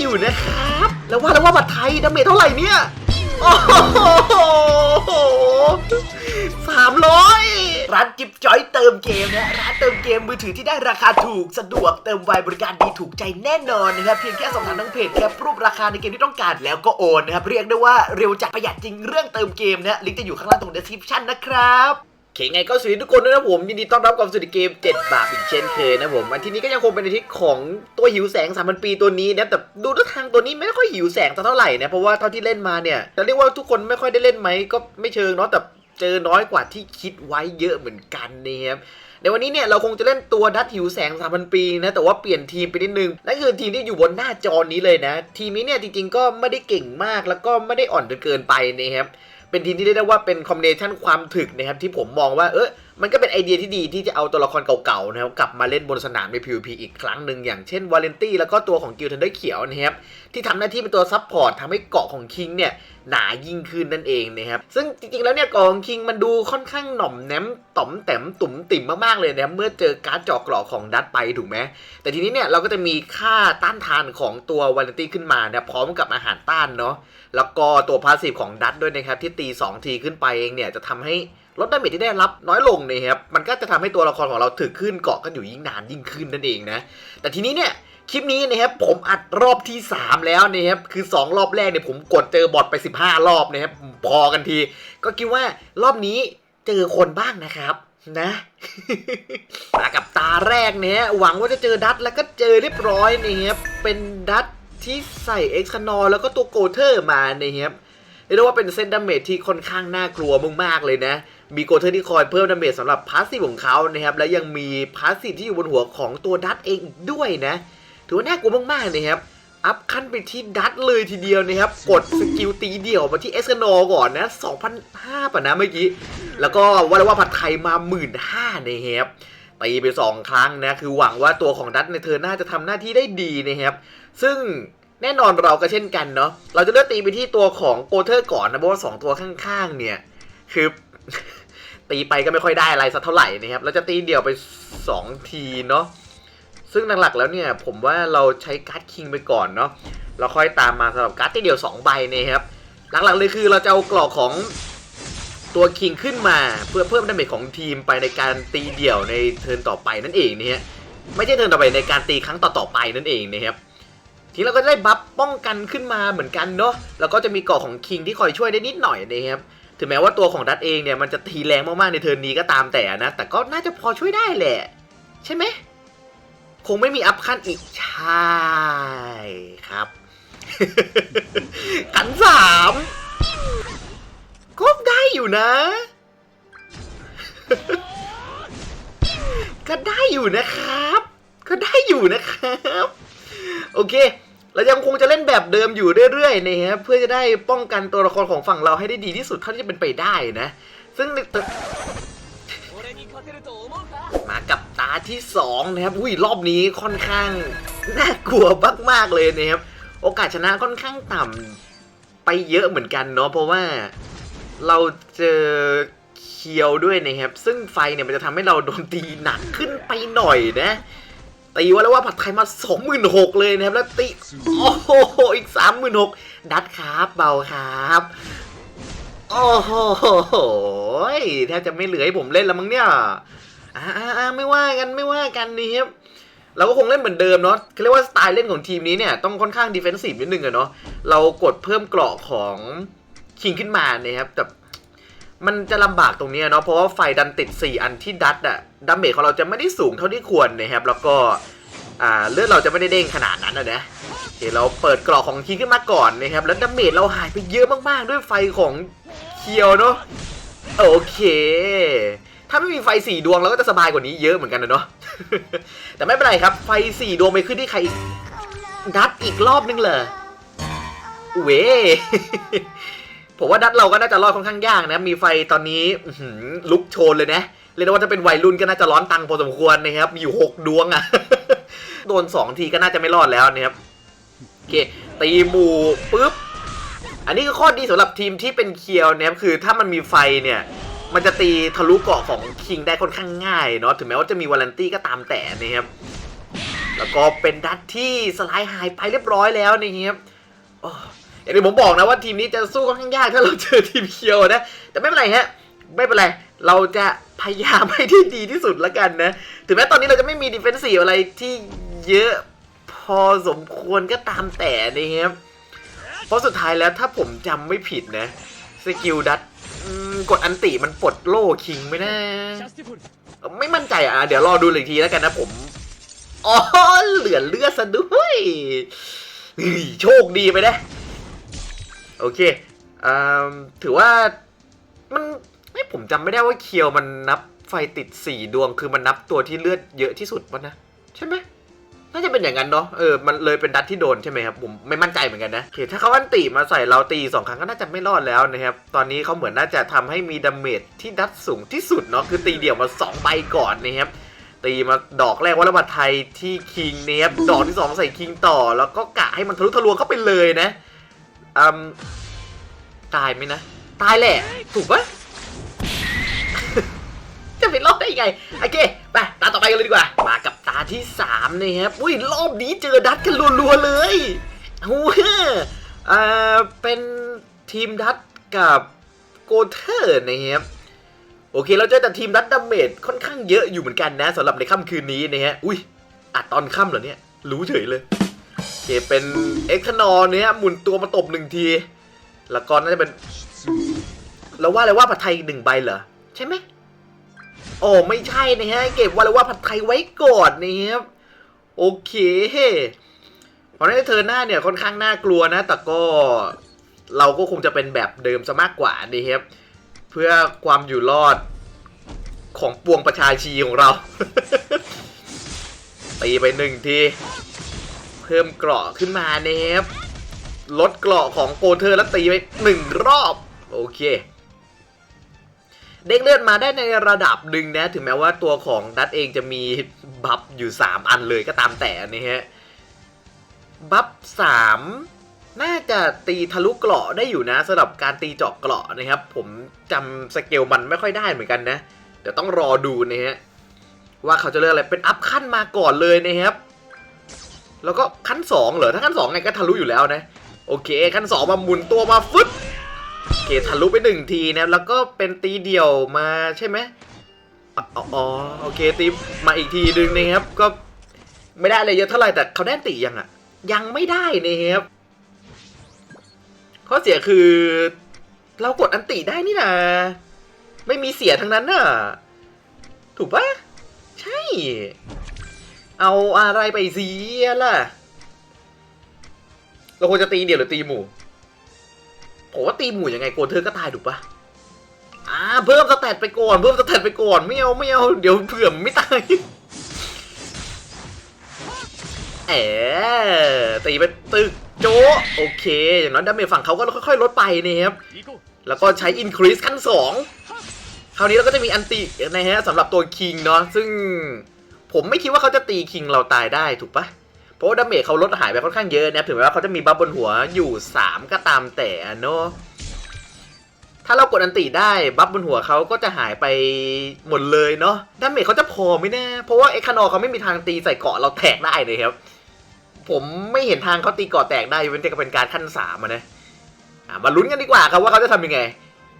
อยู่นะครับ แล้วว่าแล้วว่าบัตรไทยดาเมจเท่าไหร่เนี่ย โอ้โหสามร้อยร้านจิบจอยเติมเกมนะร้านเติมเกมมือถือที่ได้ราคาถูกสะดวกเติมไวบริการดีถูกใจแน่นอนนะครับเพียงแค่สอบถามทางเพจแคปรูปราคาในเกมที่ต้องการแล้วก็โอนนะครับเรียกได้ว่าเร็วจัดประหยัดจริงเรื่องเติมเกมนะลิงก์จะอยู่ข้างล่างตรง description นะครับ เคไงก็สวัสดีทุกคนด้วยนะผม ยินดีต้อนรับกับสู่เกม 7 บาทอีกเช่นเคยนะผมวันที่นี้ก็ยังคงเป็นอาทิตย์ของตัวหิวแสง3,000ปีตัวนี้นะแต่ดูท่าทางตัวนี้ไม่ค่อยหิวแสงเท่าไหร่นะเพราะว่าเท่าที่เล่นมาเนี่ยจะเรียกว่าทุกคนไม่ค่อยได้เล่นไหมก็ไม่เชิงเนาะแต่เจอน้อยกว่าที่คิดไว้เยอะเหมือนกันนะครับในวันนี้เนี่ยเราคงจะเล่นตัวดัตหิวแสง3,000ปีนะแต่ว่าเปลี่ยนทีมไปนิดนึงนั่นคือทีมที่อยู่บนหน้าจอนี้เลยนะ ทีมนี้เนี่ยจริงๆก็ไม่ได้เก่งมากแล้วก็ไม่ได้อ่อนจนเกินไปนะครับ เป็นทีมที่เรียกได้ว่าเป็นคอมบิเนชันความถึกนะครับที่ผมมองว่าเออ มันก็เป็นไอเดียที่ดีที่จะเอาตัวละครเก่าๆนะครับกลับมาเล่นบนสนามใน PVP อีกครั้งหนึ่งอย่างเช่นวาเลนตี้แล้วก็ตัวของกิลทันเดอร์เขียวนะครับที่ทำหน้าที่เป็นตัวซับพอร์ตทำให้เกาะของคิงเนี่ยหนายิ่งขึ้นนั่นเองนะครับซึ่งจริงๆแล้วเนี่ยเกาะของคิงมันดูค่อนข้างหน่อมแนมต่อมแต้มตุ่มติ่มมากๆเลยนะครับเมื่อเจอการ์ดเจาะเกราะของดัตไปถูกไหมแต่ทีนี้เนี่ยเราก็จะมีค่าต้านทานของตัววาเลนตี้ขึ้นมานะพร้อมกับอาหารต้านเนาะแล้วก็ตัวพาสซีฟของดัตด้วยนะครับที่ตี2ทีขึ้นไปเองเนี่ยจะทำให้ ลดดาเมจที่ได้รับน้อยลงนะครับ มันก็จะทำให้ตัวละครของเราถึกขึ้นเกาะกันอยู่ยิ่งนานยิ่งขึ้นนั่นเองนะ แต่ทีนี้เนี่ยคลิปนี้นะครับผมอัดรอบที่ 3 แล้วนะครับคือ 2 รอบแรกเนี่ยผมกดเจอบอทไป 15 รอบนะครับพอกันที ก็คิดว่ารอบนี้เจอคนบ้างนะครับนะมากับตาแรกเนี่ยหวังว่าจะเจอดัตแล้วก็เจอเรียบร้อยนะครับเป็นดัตที่ใส่เอ็กซ์คานอแล้วก็ตัวโกเทอร์มานะครับเรียกได้ว่าเป็นเซนดาเมจที่ค่อนข้างน่ากลัวมากๆเลยนะ มีโกเทอร์ที่คอยเพิ่มดาเมจสำหรับพาสซีฟของเขานะครับ และยังมีพาสซีฟที่อยู่บนหัวของตัวดัตเองอีกด้วยนะ ถือว่าน่ากลัวมากๆนะครับ อัพขั้นไปที่ดัตเลยทีเดียวนะครับ กดสกิลตีเดี่ยวมาที่เอสโนก่อนนะ2,500ป่ะนะเมื่อกี้ แล้วก็ว่าแล้วว่าผัดไทยมา 1 5ื่นห้านะครับตีไป 2 ครั้งนะคือหวังว่าตัวของดัตในเธอหน้าจะทำหน้าที่ได้ดีนะครับ ซึ่งแน่นอนเราก็เช่นกันเนาะเราจะเลือกตีไปที่ตัวของโกเทอร์ก่อนนะเพราะว่า2ตัวข้างๆเนี่ยคือ ตีไปก็ไม่ค่อยได้อะไรสักเท่าไหร่นะครับเราจะตีเดี่ยวไป 2 ทีเนาะซึ่งหลักๆแล้วเนี่ยผมว่าเราใช้การ์ดคิงไปก่อนเนาะเราค่อยตามมาสำหรับการ์ดตีเดี่ยว 2 ใบนะครับหลักๆเลยคือเราจะเอากรอกของตัวคิงขึ้นมาเพื่อเพิ่มดาเมจของทีมไปในการตีเดี่ยวในเทิร์นต่อไปนั่นเองนะฮะไม่ใช่เทิร์นต่อไปในการตีครั้งต่อๆไปนั่นเองนะครับทีนี้เราก็ได้บัฟป้องกันขึ้นมาเหมือนกันเนาะแล้วก็จะมีเกราะของคิงที่คอยช่วยได้นิดหน่อยนะครับ ถึงแม้ว่าตัวของดัตเองเนี่ยมันจะทีแรงมากๆในเทิร์นนี้ก็ตามแต่นะ แต่ก็น่าจะพอช่วยได้แหละ ใช่ไหม คงไม่มีอัพขั้นอีก ใช่ครับกันสามก็ได้อยู่นะ ก็ได้อยู่นะครับ ก็ได้อยู่นะครับ โอเค เรายังคงจะเล่นแบบเดิมอยู่เรื่อยๆนะครับเพื่อจะได้ป้องกันตัวละครของฝั่งเราให้ได้ดีที่สุดเท่าที่จะเป็นไปได้นะ ซึ่งมากับตาที่2นะครับอุ้ยรอบนี้ค่อนข้างน่ากลัวมากๆเลยนะครับโอกาสชนะค่อนข้างต่ำไปเยอะเหมือนกันเนาะเพราะว่าเราเจอเคียวด้วยนะครับซึ่งไฟเนี่ยมันจะทำให้เราโดนตีหนักขึ้นไปหน่อยนะ ตีว่าแล้วว่าผัดไทยมา 26,000เลยนะครับ แล้วตีโอ้โหอีก 36,000 ดัดครับเบาครับโอ้โหแทบจะไม่เหลือให้ผมเล่นแล้วมั้งเนี่ยอ่าไม่ว่ากันไม่ว่ากันนี่ครับเราก็คงเล่นเหมือนเดิมเนาะเขาเรียกว่าสไตล์เล่นของทีมนี้เนี่ยต้องค่อนข้างดิเฟนซีฟนิดนึงอะเนาะเรากดเพิ่มเกราะของคิงขึ้นมานะครับแต่ มันจะลำบากตรงนี้เนาะเพราะว่าไฟดันติด 4 อันที่ดัตอะดาเมจของเราจะไม่ได้สูงเท่าที่ควรนะครับแล้วก็อ่าเลือดเราจะไม่ได้เด้งขนาดนั้นอะนะโอเคเราเปิดกราะของคิงขึ้นมาก่อนนะครับแล้วดาเมจเราหายไปเยอะมากๆ ด้วยไฟของเคียวเนาะโอเค ถ้าไม่มีไฟสี่ดวงเราก็จะสบายกว่านี้เยอะเหมือนกันนะเนาะแต่ไม่เป็นไรครับไฟสี่ดวงไปขึ้นที่ใครดัดอีกรอบนึงเหรอเว้ ผมว่าดัดเราก็น่าจะรอดค่อนข้างยากนะ มีไฟตอนนี้ลุกโชนเลยนะเรียกว่าถ้าเป็นวัยรุ่นก็น่าจะร้อนตังค์พอสมควรนะครับ มีอยู่หกดวงอะ่ะ โดนสองทีก็น่าจะไม่รอดแล้วนะครับโอเคตีหมูปุ๊บ อันนี้ก็ข้อดีสำหรับทีมที่เป็นเคียวนะครับคือถ้ามันมีไฟเนี่ย มันจะตีทะลุเกาะของคิงได้ค่อนข้างง่ายเนาะถึงแม้ว่าจะมีวาเลนตี้ก็ตามแต่นะครับแล้วก็เป็นดัตที่สไลด์หายไปเรียบร้อยแล้วนะครับ อย่างที่ผมบอกนะว่าทีมนี้จะสู้ค่อนข้างยากถ้าเราเจอทีมเคียวนะ แต่ไม่เป็นไรฮะ ไม่เป็นไร เราจะพยายามให้ที่ดีที่สุดแล้วกันนะ ถึงแม้ตอนนี้เราจะไม่มีดิเฟนซีอะไรที่เยอะพอสมควรก็ตามแต่นะครับ เพราะสุดท้ายแล้วถ้าผมจำไม่ผิดนะ สกิลดัตกดอันติมันปลดโล่คิงไหมนะไม่มั่นใจอะ เดี๋ยวรอดูอีกทีแล้วกันนะผมอ๋อเหลือเลือดซะด้วยเฮ้ยโชคดีไปนะ โอเคอถือว่ามันไม่ผมจำไม่ได้ว่าเคียวมันนับไฟติดสี่ดวง คือมันนับตัวที่เลือดเยอะที่สุดวะนะใช่ไหมน่าจะเป็นอย่างนั้นเนาะเออมันเลยเป็นดัตที่โดนใช่ไหมครับผมไม่มั่นใจเหมือนกันนะโอเคถ้าเขาอันตีมาใส่เราตีสองครั้งก็น่าจะไม่รอดแล้วนะครับตอนนี้เขาเหมือนน่าจะทำให้มีดาเมจที่ดัตสูงที่สุดเนาะคือตีเดี่ยวมาสองใบก่อนนะครับตีมาดอกแรกวัลบัตไทยที่คิงเนี่ยบดอกที่สองใส่คิงต่อ แล้วก็กะให้มันทะลุทะลวงเข้าไปเลยนะ อืมตายไหมนะ ตายแหละ ถูกปะจะไปรอดได้ยังไง โอเค ไป ตาต่อไปกันเลยดีกว่า มากับตาที่3นะครับ อุ้ย รอบนี้เจอดัตกันรัวๆเลยโอ้โหอ่าเป็นทีมดัตกับโกเทอร์นะครับ โอเค เราเจอแต่ทีมดัตดาเมจค่อนข้างเยอะอยู่เหมือนกันนะสำหรับในค่ำคืนนี้นะฮะ อุ้ยอัดตอนค่ำเหรอเนี่ย รู้เฉยเลย เคเป็นเอ็กซ์นอร์เนี่ยหมุนตัวมาตบหนึ่งที แล้วก็น่าจะเป็นเราว่าเลยว่าผัดไทยหนึ่งใบเหรอ ใช่ไหมโอ้ไม่ใช่นะฮะ เก็บว่าเลยว่าผัดไทยไว้ก่อนนะครับ โอเคเพราะนั้นเธอหน้าเนี่ยค่อนข้างน่ากลัวนะ แต่ก็เราก็คงจะเป็นแบบเดิมซะมากกว่านะครับ เพื่อความอยู่รอดของปวงประชาชีของเราตีไปหนึ่งที พิ่มเกราะขึ้นมาเนะครับลดเกราะของโกเทอร์แล้วตีไปหนึ่งรอบ โอเค เด้งเลือดมาได้ในระดับหนึ่งนะ ถึงแม้ว่าตัวของดัตเองจะมีบัฟอยู่ 3 อันเลยก็ตามแต่นะฮะ บัฟสามน่าจะตีทะลุเกราะได้อยู่นะสำหรับการตีเจาะเกราะนะครับ ผมจำสเกลมันไม่ค่อยได้เหมือนกันนะ เดี๋ยวต้องรอดูนะฮะว่าเขาจะเลือกอะไรเป็นอัพขั้นมาก่อนเลยนะครับ แล้วก็ขั้นสองเหรอ ถ้าขั้นสองไงก็ทะลุอยู่แล้วนะ โอเค ขั้นสองมาหมุนตัวมาฟึดโอเคทะลุไปหนึ่งทีนะ แล้วก็เป็นตีเดี่ยวมาใช่ไหมอ๋อโอเคตีมาอีกทีดึงนะครับ ก็ไม่ได้อะไรเยอะเท่าไหร่แต่เขาได้ตียังอะยังไม่ได้นะครับข้อเสียคือ เรากดอันติได้นี่นะไม่มีเสียทั้งนั้นน่ะ ถูกปะใช่ เอาอะไรไปเสียล่ะ เราควรจะตีเดี่ยวหรือตีหมู่ ผมว่าตีหมู่ยังไงโกนเธอก็ตายถูกปะอ่าเพิ่มสแตทไปก่อน เพิ่มสแตทไปก่อน ไม่เอาไม่เอาเดี๋ยวเผื่อไม่ตายเอ๋ตีไปตึกโจโอเค อย่างน้อยดาเมจฝั่งเขาก็ค่อยๆ ลดไปนะครับ แล้วก็ใช้ increase ขั้นสองคราวนี้เราก็จะมีอันตินะฮะสำหรับตัวคิงเนาะซึ่ง ผมไม่คิดว่าเขาจะตีคิงเราตายได้ถูกปะเพราะว่าดาเมจเขาลดหายไปค่อนข้างเยอะนะถึงแม้ว่าเขาจะมีบัฟบนหัวอยู่ 3 ก็ตามแต่เนาะถ้าเรากดอันติได้บัฟบนหัวเขาก็จะหายไปหมดเลยเนาะดาเมจเขาจะพอไหมนะเพราะว่าเอ็กคานอเขาไม่มีทางตีใส่เกาะเราแตกได้เลยครับ ผมไม่เห็นทางเขาตีเกาะแตกได้เว้นแต่เป็นการขั้นสามนะอะมาลุ้นกันดีกว่าครับว่าเขาจะทำยังไง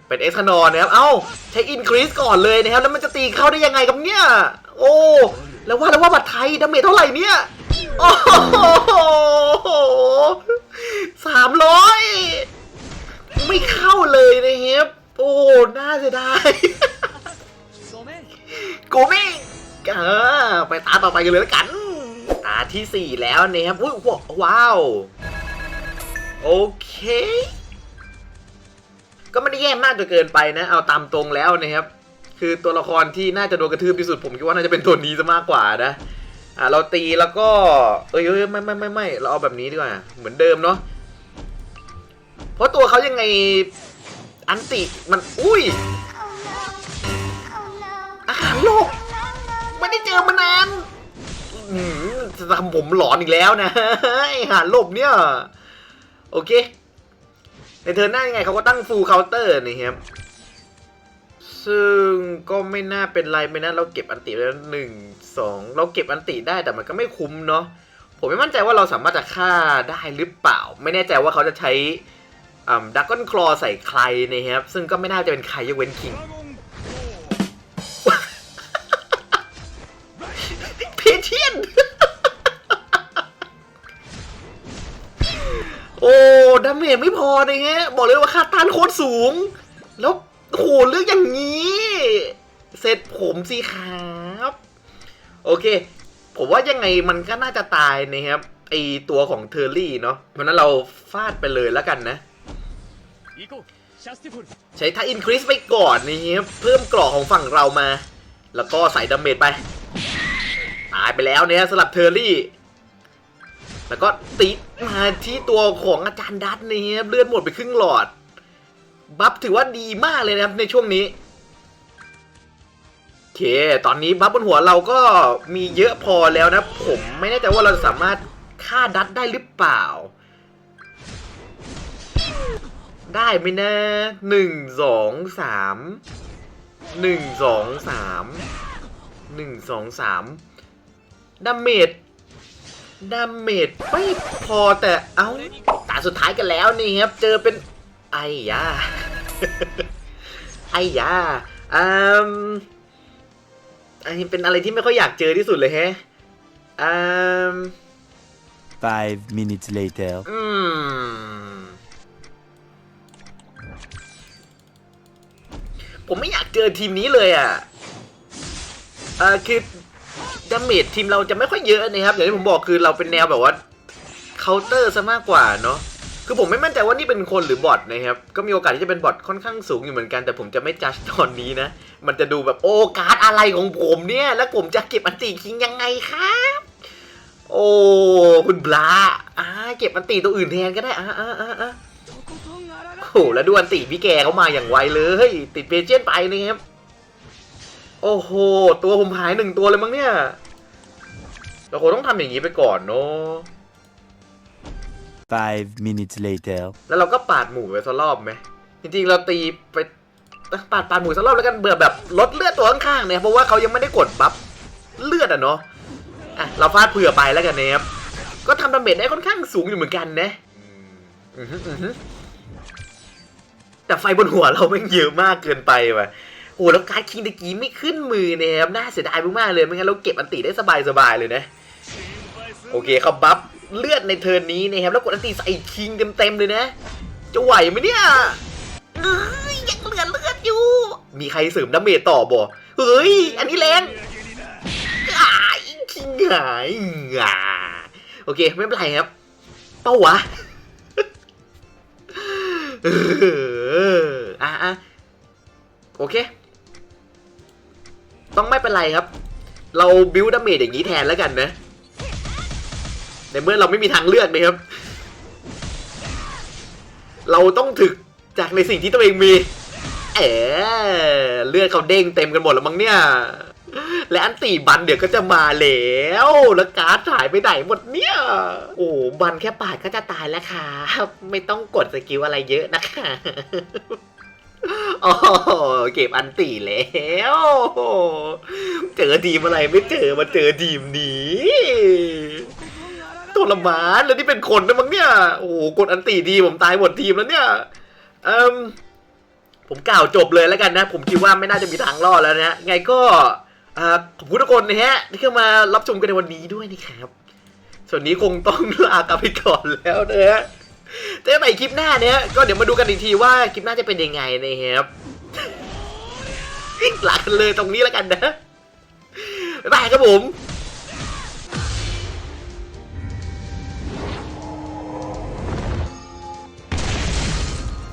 เป็นเอ็กคานอนนะครับเอ้าใช้อินครีสก่อนเลยนะครับแล้วมันจะตีเข้าได้ยังไงครับเนี่ย โอ้ แล้วว่าแล้วว่าบัตรไทยดาเมจเท่าไหร่เนี่ย โอ้โหสามร้อยไม่เข้าเลยนะครับโอ้ น่าเสียดายโกเม่อ่าไปตาต่อไปกันเลยแล้วกัน ตาที่สี่แล้วนะครับอุ้ยว้าว โอเค ก็ไม่ได้แย่มากจนเกินไปนะ เอาตามตรงแล้วนะครับ คือตัวละครที่น่าจะโดนกระทืบที่สุดผมคิดว่าน่าจะเป็นตัวนี้ซะมากกว่านะอ่าเราตีแล้วก็เอ้ยเอ้ยไม่ไม่ไม่ไม่เราเอาแบบนี้ดีกว่าเหมือนเดิมเนาะเพราะตัวเขายังไงอันติมันอุ้ยอาหารโลกไม่ได้เจอมานานจะทำผมหลอนอีกแล้วนะไอาหารโลกเนี่ย โอเค ในเทิร์หน้ายังไงเขาก็ตั้งฟูลเคาน์เตอร์นี่ครับ ซึ่งก็ไม่น่าเป็นไรไม่น่าเราเก็บอันติแล้วหนึ่งสองเราเก็บอันติได้แต่มันก็ไม่คุ้มเนาะผมไม่มั่นใจว่าเราสามารถจะฆ่าได้หรือเปล่า ไม่แน่ใจว่าเขาจะใช้ดักก้อนคลอใส่ใครนะครับ ซึ่งก็ไม่น่าจะเป็นใครยกเว้นคิงเพเทียน โอ้ดาเมจไม่พอเลยฮะบอกเลยว่าค่าต้านโคตรสูง แล้ว โหเลือกอย่างนี้ เสร็จผมสิครับ โอเค ผมว่ายังไงมันก็น่าจะตายนะครับไอตัวของเทอร์รี่เนาะเพราะนั้นเราฟาดไปเลยแล้วกันนะ ใช้ท่าอินคริสไปก่อนนี่ครับเพิ่มกรอกของฝั่งเรามา แล้วก็ใส่ดาเมจไป ตายไปแล้วเนี่ยสลับเทอร์รี่ แล้วก็ติมาที่ตัวของอาจารย์ดัตเนี่ยเลือดหมดไปครึ่งหลอด บัฟถือว่าดีมากเลยนะครับในช่วงนี้โอเค ตอนนี้บัฟบนหัวเราก็มีเยอะพอแล้วนะ ผมไม่แน่ใจว่าเราจะสามารถฆ่าดัตได้หรือเปล่า ได้ไหมนะหนึ่งสองสามหนึ่งสองสามหนึ่งสองสามดาเมจดาเมจไม่พอแต่เอ้าตาสุดท้ายกันแล้วนี่ครับ เจอเป็น ไอ้ยาไอ้ยาอืมอันนี้เป็นอะไรที่ไม่ค่อยอยากเจอที่สุดเลยแฮะอืม Five minutes later. อืม ผมไม่อยากเจอทีมนี้เลยอะเอ่อคือดาเมจทีมเราจะไม่ค่อยเยอะนะครับอย่างที่ผมบอกคือเราเป็นแนวแบบว่าเคาน์เตอร์ซะมากกว่าเนาะ คือผมไม่มั่นใจว่านี่เป็นคนหรือบอทนะครับ ก็มีโอกาสที่จะเป็นบอทค่อนข้างสูงอยู่เหมือนกัน แต่ผมจะไม่จัดตอนนี้นะ มันจะดูแบบโอกาสอะไรของผมเนี่ย แล้วผมจะเก็บอันตีคิงยังไงครับ โอ้คุณบลาอ่าเก็บอันตีตัวอื่นแทนก็ได้อ่าอ่าอ่าโอ้แล้วดูอันตีพี่แกเขามาอย่างไวเลย ติดเพเจนไปนะครับ โอ้โห ตัวผมหายหนึ่งตัวเลยมั้งเนี่ย เราคงต้องทำอย่างนี้ไปก่อนเนาะ Five minutes later. แล้วเราก็ปาดหมูไปสักรอบไหมจริงๆเราตีไปปาดปาดหมูสักรอบแล้วกันเบื่อแบบลดเลือดตัวข้างๆเนี่ยเพราะว่าเขายังไม่ได้กดบัฟเลือดอะเนาะอะเราฟาดเผื่อไปแล้วกันนะครับก็ทำดาเมจได้ค่อนข้างสูงอยู่เหมือนกันนะแต่ไฟบนหัวเราแม่งเยอะมากเกินไปว่ะโอ้แล้วการคิงตะกี้ไม่ขึ้นมือเนี่ยครับน่าเสียดายมากๆเลยไม่งั้นเราเก็บอันติได้สบายๆเลยนะ โอเคเขาบัฟ เลือดในเทิร์นนี้นะครับแล้วกดอันตีใส่คิงเต็มๆเลยนะ จะไหวไหมเนี่ยเอ้ยยังเหลือเลือดอยู่ มีใครเสริมดาเมจต่อบ่เฮ้ย อันนี้แรงหายคิงหายอ่าโอเค ไม่เป็นไรครับเป้าวะเอออะอะโอเค ต้องไม่เป็นไรครับ เราบิวดาเมจอย่างนี้แทนแล้วกันนะ ในเมื่อเราไม่มีทางเลือกนะครับ เราต้องถึกจากในสิ่งที่ตัวเองมี เอ๋เลือดเขาเด้งเต็มกันหมดแล้วมั้งเนี่ย และอันตีบันเดี๋ยวก็จะมาแล้ว แล้วการ์ดหายไปไหนหมดเนี่ย โอ้บันแค่ปาดก็จะตายแล้วครับไม่ต้องกดสกิลอะไรเยอะนะคะโอ้เก็บอันตีแล้ว เจอทีมอะไรไม่เจอมาเจอทีมนี้ ทรมานแล้วนี่เป็นคนนะมั้งเนี่ย โอ้โหกดอันตีดีผมตายหมดทีมแล้วเนี่ยเอืมผมกล่าวจบเลยแล้วกันนะ ผมคิดว่าไม่น่าจะมีทางรอดแล้วนะ ไงก็ขอบคุณทุกคนนะฮะ ที่เข้ามารับชมกันในวันนี้ด้วยนะครับ ส่วนนี้คงต้องลากลับไปก่อนแล้วนะฮะเจอกันใหม่คลิปหน้าเนี่ยก็เดี๋ยวมาดูกันอีกทีว่าคลิปหน้าจะเป็นยังไงนะครับลากันเลยตรงนี้แล้วกันนะบายครับผม